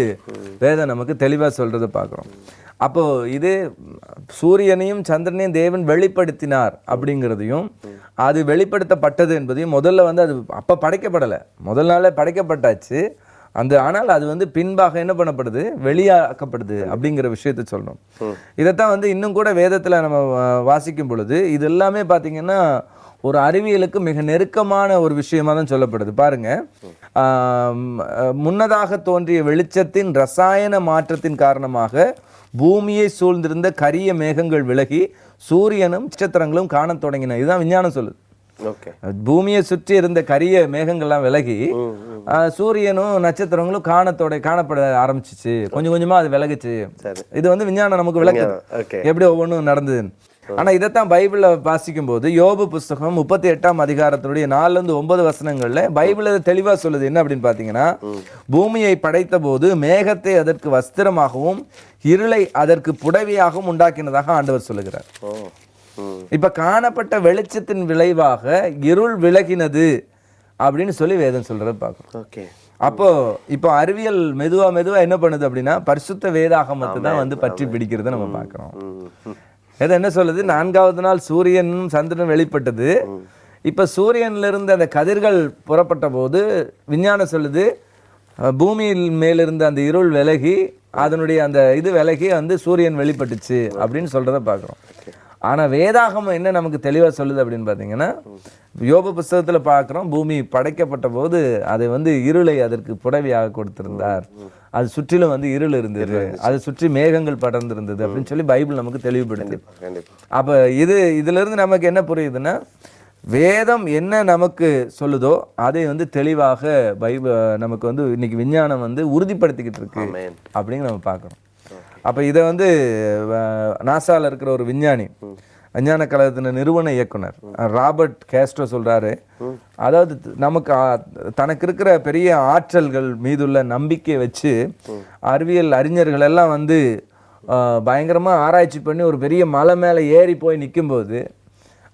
வேதம் நமக்கு தெளிவா சொல்றதை பார்க்குறோம். அப்போ இது சூரியனையும் சந்திரனையும் தேவன் வெளிப்படுத்தினார் அப்படிங்கிறதையும் அது வெளிப்படுத்தப்பட்டது என்பதையும் முதல்ல வந்து அது அப்போ படைக்கப்படலை. முதல் நாளே படைக்கப்பட்டாச்சு. அந்த ஆனால் அது வந்து பின்பாக என்ன பண்ணப்படுது? வெளியாக்கப்படுது அப்படிங்கிற விஷயத்தை சொல்றோம். இதைத்தான் வந்து இன்னும் கூட வேதத்துல நம்ம வாசிக்கும் பொழுது இது எல்லாமே பார்த்தீங்கன்னா ஒரு அறிவியலுக்கு மிக நெருக்கமான ஒரு விஷயமா தான் சொல்லப்படுது. பாருங்க. முன்னதாக தோன்றிய வெளிச்சத்தின் ரசாயன மாற்றத்தின் காரணமாக பூமியை சூழ்ந்திருந்த கரிய மேகங்கள் விலகி சூரியனும் நட்சத்திரங்களும் காணத் தொடங்கின. இதுதான் விஞ்ஞானம் சொல்லுது. ஓகே. பூமியை சுற்றி இருந்த கரிய மேகங்கள்லாம் விலகி சூரியனும் நட்சத்திரங்களும் காணத்தோட காணப்பட ஆரம்பிச்சிச்சு. கொஞ்சம் கொஞ்சமா அது விலகுச்சு. இது வந்து விஞ்ஞானம் நமக்கு விளக்குது. ஓகே. எப்படி ஒவ்வொன்றும் நடந்ததுன்னு. ஆனா இதைத்தான் பைபிள்ல வாசிக்கும் போது யோபு புஸ்தகம் முப்பத்தி எட்டாம் அதிகாரத்தினுடைய நாலுல இருந்து ஒன்பது வசனங்கள்ல பைபிள் இதை தெளிவா சொல்லுது. என்ன அப்படின்னு பாத்தீங்கன்னா பூமியை படைத்த போது மேகத்தை அதற்கு வஸ்திரமாகவும் இருளை அதற்கு புடவையாகவும் உண்டாக்கினதாக ஆண்டவர் சொல்லுகிறார். இப்ப காணப்பட்ட வெளிச்சத்தின் விளைவாக இருள் விலகினது அப்படின்னு சொல்லி வேதம் சொல்றத பார்க்கணும். ஓகே. அப்போ இப்போ அறிவியல் மெதுவா மெதுவா என்ன பண்ணுது அப்படின்னா பரிசுத்த வேதாகமத்தை தான் வந்து பற்றி பிடிக்கிறத நம்ம பார்க்கிறோம். இது என்ன சொல்லுது? நான்காவது நாள் சூரியனும் சந்திரனும் வெளிப்பட்டது. இப்ப சூரியன்லருந்து அந்த கதிர்கள் புறப்பட்ட போது விஞ்ஞானம் சொல்லுது பூமியில் மேலிருந்து அந்த இருள் விலகி அதனுடைய அந்த இது விலகி வந்து சூரியன் வெளிப்பட்டுச்சு அப்படின்னு சொல்றத பார்க்குறோம். ஆனால் வேதாகமம் என்ன நமக்கு தெளிவாக சொல்லுது அப்படின்னு பார்த்தீங்கன்னா யோக புஸ்தகத்தில் பார்க்குறோம் பூமி படைக்கப்பட்ட போது அதை வந்து இருளை அதற்கு புடவையாக கொடுத்திருந்தார். அது சுற்றிலும் வந்து இருள் இருந்தது. அது சுற்றி மேகங்கள் படர்ந்திருந்தது அப்படின்னு சொல்லி பைபிள் நமக்கு தெளிவுபடுத்து. கண்டிப்பா அப்ப இது இதுல இருந்து நமக்கு என்ன புரியுதுன்னா வேதம் என்ன நமக்கு சொல்லுதோ அதை வந்து தெளிவாக பைபிள் நமக்கு வந்து இன்னைக்கு விஞ்ஞானம் வந்து உறுதிப்படுத்திக்கிட்டு இருக்கு. அப்படின்னு நம்ம பார்க்குறோம் அப்ப இதை வந்து நாசால இருக்கிற ஒரு விஞ்ஞானி விஞ்ஞான கழகத்தின் நிறுவன இயக்குனர் ராபர்ட் கேஸ்ட்ரோ சொல்றாரு அதாவது நமக்கு தனக்கு இருக்கிற பெரிய ஆற்றல்கள் மீதுள்ள நம்பிக்கை வச்சு அறிவியல் அறிஞர்கள் எல்லாம் வந்து ஆ, பயங்கரமா ஆராய்ச்சி பண்ணி ஒரு பெரிய மலை மேலே ஏறி போய் நிக்கும்போது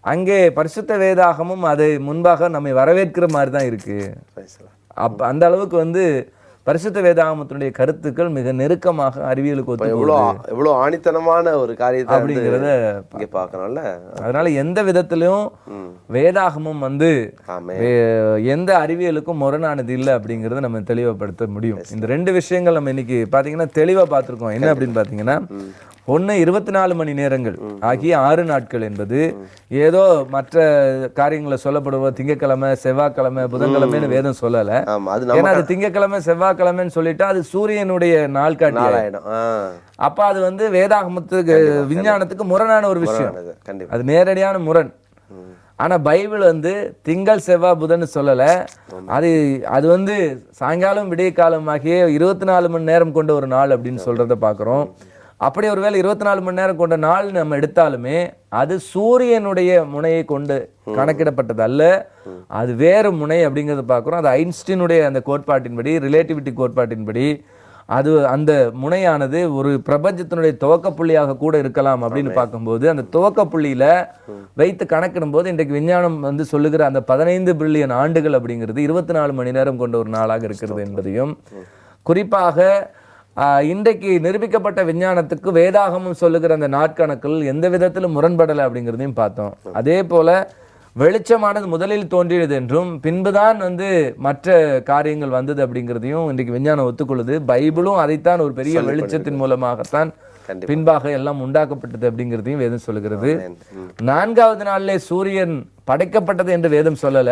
அங்கே பரிசுத்த வேதாகமும் அதை முன்பாக நம்மை வரவேற்கிற மாதிரி தான் இருக்கு Praise the Lord. அப்ப அந்த அளவுக்கு வந்து பரிசுத்த வேதாகமத்தினுடைய கருத்துக்கள் மிக நெருக்கமாக அறிவியலுக்கு ஒத்து எவ்வளோ எவ்வளோ ஆணித்தனமான ஒரு காரியத்தை அப்படிங்கிறத இங்க பார்க்கணும்ல? அதனால எந்த விதத்திலையும் வேதாகமம் வந்து எந்த அறிவியலுக்கும் முரணானது இல்லை அப்படிங்கறத நம்ம தெளிவுபடுத்த முடியும். இந்த ரெண்டு விஷயங்கள் நம்ம இன்னைக்கு பாத்தீங்கன்னா தெளிவா பார்த்திருக்கோம். என்ன அப்படின்னு பாத்தீங்கன்னா ஒண்ணு இருபத்தி நாலு மணி நேரங்கள் ஆகிய ஆறு நாட்கள் என்பது ஏதோ மற்ற காரியங்களை சொல்லப்படுவோம் திங்கக்கிழமை செவ்வாய்க்கிழமை புதன்கிழமைன்னு வேதம் சொல்லல. ஏன்னா அது திங்கக்கிழமை செவ்வாய்க்கிழமைன்னு சொல்லிட்டா அது சூரியனுடைய நாள் காட்டி நாளாயிடும். ஆ. அப்ப அது வந்து வேதாகமத்துக்கு விஞ்ஞானத்துக்கு முரணான ஒரு விஷயம். அது நேரடியான முரண். ஆனா பைபிள் வந்து திங்கள் செவ்வாய் புதன் சொல்லல. அது அது வந்து சாயங்காலம் விடிய காலமாகிய இருபத்தி நாலு மணி நேரம் கொண்ட ஒரு நாள் அப்படின்னு சொல்றத பார்க்குறோம் அப்படி ஒருவேளை இருபத்தி நாலு மணி நேரம் கொண்ட நாள் நம்ம எடுத்தாலுமே அது சூரியனுடைய முனையை கொண்டு கணக்கிடப்பட்டது அல்ல. அது வேறு முனை அப்படிங்கறத பார்க்குறோம். அது ஐன்ஸ்டீனுடைய அந்த கோட்பாட்டின்படி ரிலேட்டிவிட்டி கோட்பாட்டின்படி அது அந்த முனையானது ஒரு பிரபஞ்சத்தினுடைய துவக்க புள்ளியாக கூட இருக்கலாம் அப்படின்னு பார்க்கும்போது அந்த துவக்க புள்ளியில வைத்து கணக்கிடும் போது இன்றைக்கு விஞ்ஞானம் வந்து சொல்லுகிற அந்த பதினைந்து பில்லியன் ஆண்டுகள் அப்படிங்கிறது இருபத்தி நாலு மணி நேரம் கொண்ட ஒரு நாளாக இருக்கிறது என்பதையும் குறிப்பாக இன்றைக்கு நிரூபிக்கப்பட்ட விஞ்ஞானத்துக்கு வேதாகமம் சொல்லுகிற அந்த நாட்கணக்கில் எந்த விதத்திலும் முரண்படலை அப்படிங்கிறதையும் பார்த்தோம். அதே போல வெளிச்சமானது முதலில் தோன்றியது என்றும் பின்புதான் வந்து மற்ற காரியங்கள் வந்தது அப்படிங்கிறதையும் இன்றைக்கு விஞ்ஞானம் ஒத்துக்கொள்ளுது. பைபிளும் அதைத்தான் ஒரு பெரிய வெளிச்சத்தின் மூலமாகத்தான். பின்பாக எல்லாம் உண்டாக்கப்பட்டது அப்படிங்கிறதையும் வேதம் சொல்லுகிறது. நான்காவது நாளிலே சூரியன் படைக்கப்பட்டது என்று வேதம் சொல்லல.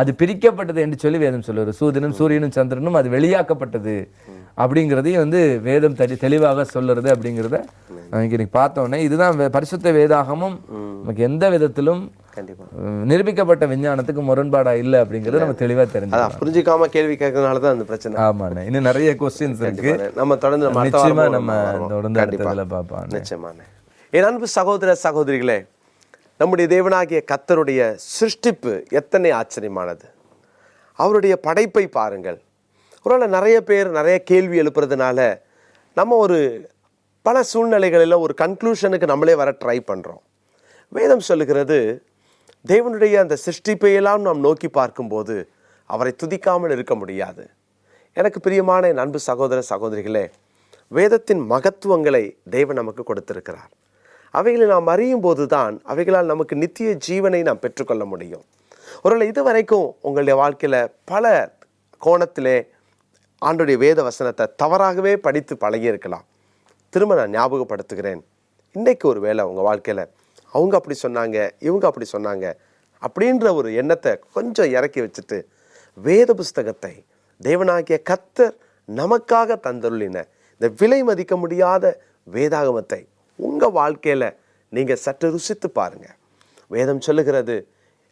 அது பிரிக்கப்பட்டது என்று சொல்லி வேதம் சொல்லுறது சூரியனும் சூரியனும் சந்திரனும் அது வெளியாக்கப்பட்டது. அப்படிங்கிறதையும் வந்து வேதம் தெளி தெளிவாக சொல்லுறது அப்படிங்கிறத இன்னைக்கு பார்த்தோன்னே இதுதான் பரிசுத்த வேதாகமும் நமக்கு எந்த விதத்திலும் நிரூபிக்கப்பட்ட விஞ்ஞானத்துக்கு முரண்பாடா இல்லை அப்படிங்கிறது நம்ம தெளிவா தெரிஞ்சு புரிஞ்சுக்காம கேள்வி கேட்கறதுனால தான் அந்த பிரச்சனை. ஆமாண்ணே. இன்னும் நிறைய கொஸ்டின்ஸ் இருக்கு. நம்ம தொடர்ந்து நிச்சயமா நம்ம. தொடர்ந்து. அடுத்ததுல பார்ப்போம் நிச்சயமான என் அன்பு சகோதர சகோதரிகளே நம்முடைய தேவனாகிய கத்தருடைய சிருஷ்டிப்பு எத்தனை ஆச்சரியமானது. அவருடைய படைப்பை பாருங்கள். ஒருவேளை நிறைய பேர் நிறைய கேள்வி எழுப்புறதுனால நம்ம ஒரு பல சூழ்நிலைகளில் ஒரு கன்க்ளூஷனுக்கு நம்மளே வர ட்ரை பண்ணுறோம் வேதம் சொல்லுகிறது தேவனுடைய அந்த சிருஷ்டிப்பையெல்லாம் நாம் நோக்கி பார்க்கும்போது அவரை துதிக்காமல் இருக்க முடியாது. எனக்கு பிரியமான என் அன்பு சகோதர சகோதரிகளே வேதத்தின் மகத்துவங்களை தேவன் நமக்கு கொடுத்திருக்கிறார். அவைகளை நாம் அறியும் போது தான் அவைகளால் நமக்கு நித்திய ஜீவனை நாம் பெற்றுக்கொள்ள முடியும். ஒருவேளை இதுவரைக்கும் உங்களுடைய வாழ்க்கையில் பல கோணத்திலே ஆண்டுடைய வேத வசனத்தை தவறாகவே படித்து பழகியிருக்கலாம். திரும்ப நான் ஞாபகப்படுத்துகிறேன். இன்றைக்கு ஒரு வேளை உங்கள் வாழ்க்கையில் அவங்க அப்படி சொன்னாங்க இவங்க அப்படி சொன்னாங்க அப்படின்ற ஒரு எண்ணத்தை கொஞ்சம் இறக்கி வச்சுட்டு வேத புஸ்தகத்தை தேவனாகிய கத்தர் நமக்காக தந்தருளின இந்த விலை மதிக்க முடியாத வேதாகமத்தை உங்கள் வாழ்க்கையில் நீங்கள் சற்று ருசித்து பாருங்கள் வேதம் சொல்லுகிறது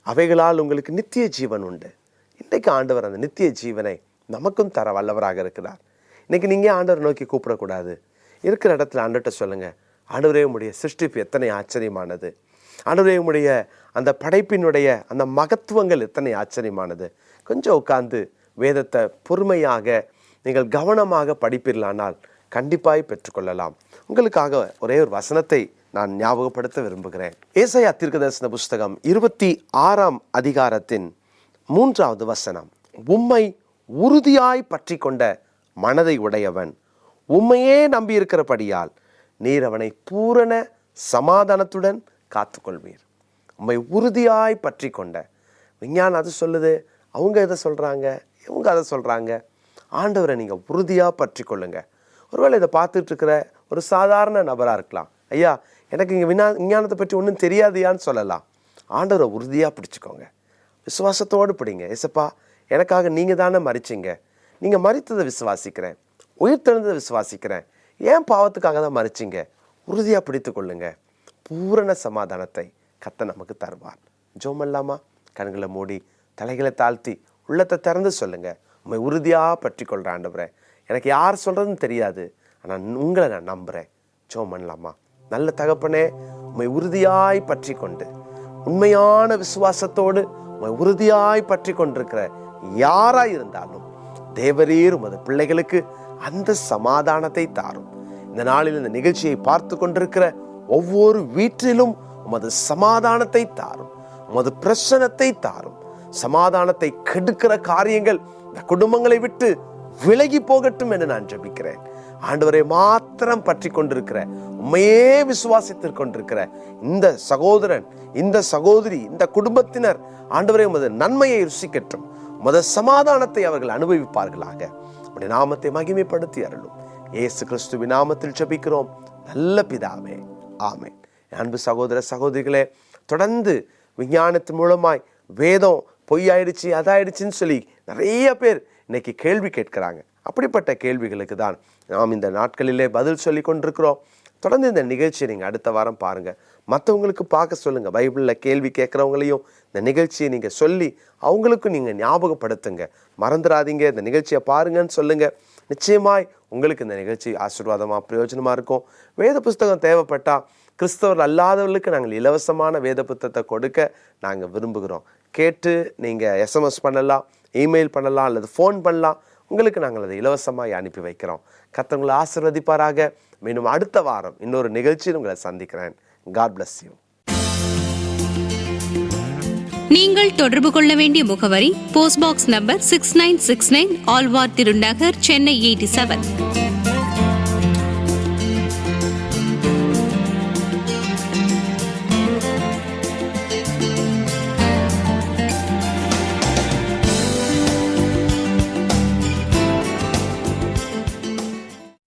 அவைகளால் உங்களுக்கு நித்திய ஜீவன் உண்டு. இன்றைக்கு ஆண்டவர் அந்த நித்திய ஜீவனை நமக்கும் தர வல்லவராக இருக்கிறார். இன்றைக்கி நீங்கள் ஆண்டவர் நோக்கி கூப்பிடக்கூடாது? இருக்கிற இடத்துல ஆண்டவர்கிட்ட சொல்லுங்கள் ஆண்டவரே உடைய சிருஷ்டிப்பு எத்தனை ஆச்சரியமானது. ஆண்டவரே உடைய அந்த படைப்பினுடைய அந்த மகத்துவங்கள் எத்தனை ஆச்சரியமானது. கொஞ்சம் உட்காந்து வேதத்தை பொறுமையாக நீங்கள் கவனமாக படிப்பீர்களானால் கண்டிப்பாய் பெற்றுக்கொள்ளலாம். உங்களுக்காக ஒரே ஒரு வசனத்தை நான் ஞாபகப்படுத்த விரும்புகிறேன். ஏசையா தீர்க்கதரிசன புஸ்தகம் இருபத்தி ஆறாம் அதிகாரத்தின் மூன்றாவது வசனம். உம்மை உறுதியாய் பற்றி கொண்ட மனதை உடையவன். உண்மையே நம்பியிருக்கிறபடியால் நீர் அவனை பூரண சமாதானத்துடன் காத்துக்கொள்வீர். உம்மை உறுதியாய் பற்றி கொண்ட விஞ்ஞானம் அது சொல்லுது. அவங்க இதை சொல்கிறாங்க இவங்க அதை சொல்கிறாங்க ஆண்டவரை நீங்கள் உறுதியாக பற்றி கொள்ளுங்க ஒருவேளை இதை பார்த்துட்ருக்கிற ஒரு சாதாரண நபராக இருக்கலாம். ஐயா எனக்கு இங்கே வினா விஞ்ஞானத்தை பற்றி ஒன்றும் தெரியாதியான்னு சொல்லலாம். ஆண்டவரை உறுதியாக பிடிச்சிக்கோங்க. விசுவாசத்தோடு பிடிங்க. எசப்பா எனக்காக நீங்கள் தானே மறிச்சிங்க. நீங்கள் மறித்ததை விசுவாசிக்கிறேன். உயிர்த்தெழுந்ததை விசுவாசிக்கிறேன். ஏன் பாவத்துக்காக தான் மறிச்சிங்க? உறுதியாக பிடித்து கொள்ளுங்க. பூரண சமாதானத்தை கத்த நமக்கு தருவார். ஜோமல்லாமா? கண்களை மூடி தலைகளை தாழ்த்தி உள்ளத்தை திறந்து சொல்லுங்கள் உண்மை உறுதியாக பற்றி கொள்கிற ஆண்டவரே. எனக்கு யார் சொல்கிறதுன்னு தெரியாது. ஆனால் உங்களை நான் நம்புகிறேன் ஜோம் பண்ணலாமா நல்ல தகப்பனே உண்மை உறுதியாய் பற்றி கொண்டு உண்மையான விசுவாசத்தோடு உண்மை உறுதியாய் பற்றி கொண்டிருக்கிற யாராக இருந்தாலும் தேவரீர் உமது பிள்ளைகளுக்கு அந்த சமாதானத்தை தாரும். இந்த நாளில் இந்த நிகழ்ச்சியை பார்த்து கொண்டிருக்கிற ஒவ்வொரு வீட்டிலும் உமது சமாதானத்தை தாரும் உமது பிரசனத்தை தாரும். சமாதானத்தை கெடுக்கிற காரியங்கள் இந்த குடும்பங்களை விட்டு விலகி போகட்டும் என்று நான் ஜெபிக்கிறேன். ஆண்டவரை மாத்திரம் பற்றி கொண்டிருக்கிற உண்மையே விசுவாசித்துக் கொண்டிருக்கிற இந்த சகோதரன் இந்த சகோதரி இந்த குடும்பத்தினர் ஆண்டவரை உமது நன்மையை ருசிக்கட்டும். மத சமாதானத்தை அவர்கள் அனுபவிப்பார்களாக. உடைய நாமத்தை மகிமைப்படுத்தி அருளும். ஏசு கிறிஸ்துவின் நாமத்தில் ஜபிக்கிறோம். நல்ல பிதாவே. ஆமென். அன்பு சகோதர சகோதரிகளே தொடர்ந்து விஞ்ஞானத்தின் மூலமாய் வேதம் பொய்யாயிடுச்சு அதாயிடுச்சுன்னு சொல்லி நிறைய பேர் இன்னைக்கு கேள்வி கேட்கிறாங்க. அப்படிப்பட்ட கேள்விகளுக்கு தான் நாம் இந்த நாட்களிலே பதில் சொல்லி கொண்டிருக்கிறோம். தொடர்ந்து இந்த நிகழ்ச்சியை நீங்கள் அடுத்த வாரம் பாருங்கள் மற்றவங்களுக்கு பார்க்க சொல்லுங்கள் பைபிளில் கேள்வி கேட்குறவங்களையும் இந்த நிகழ்ச்சியை நீங்கள் சொல்லி அவங்களுக்கும் நீங்கள் ஞாபகப்படுத்துங்க. மறந்துடாதீங்க இந்த நிகழ்ச்சியை பாருங்கன்னு சொல்லுங்கள் நிச்சயமாய் உங்களுக்கு இந்த நிகழ்ச்சி ஆசீர்வாதமாக பிரயோஜனமாக இருக்கும். வேத புஸ்தகம் தேவைப்பட்டால் கிறிஸ்தவர் அல்லாதவர்களுக்கு நாங்கள் இலவசமான வேத புத்தகத்தை கொடுக்க நாங்கள் விரும்புகிறோம். கேட்டு நீங்கள் எஸ்எம்எஸ் பண்ணலாம் இமெயில் பண்ணலாம் அல்லது ஃபோன் பண்ணலாம். உங்களுக்கு நாங்கள் அதை இலவசமாக அனுப்பி வைக்கிறோம். கத்தவங்களை ஆசிர்வதிப்பாராக. மீண்டும் அடுத்த வாரம் இன்னொரு நிகழ்ச்சியில் உங்களை சந்திக்கிறேன். காட் பிளஸ் யூ நீங்கள் தொடர்பு கொள்ள வேண்டிய முகவரி post box number six nine six nine Alwar Thirunagar Chennai eighty seven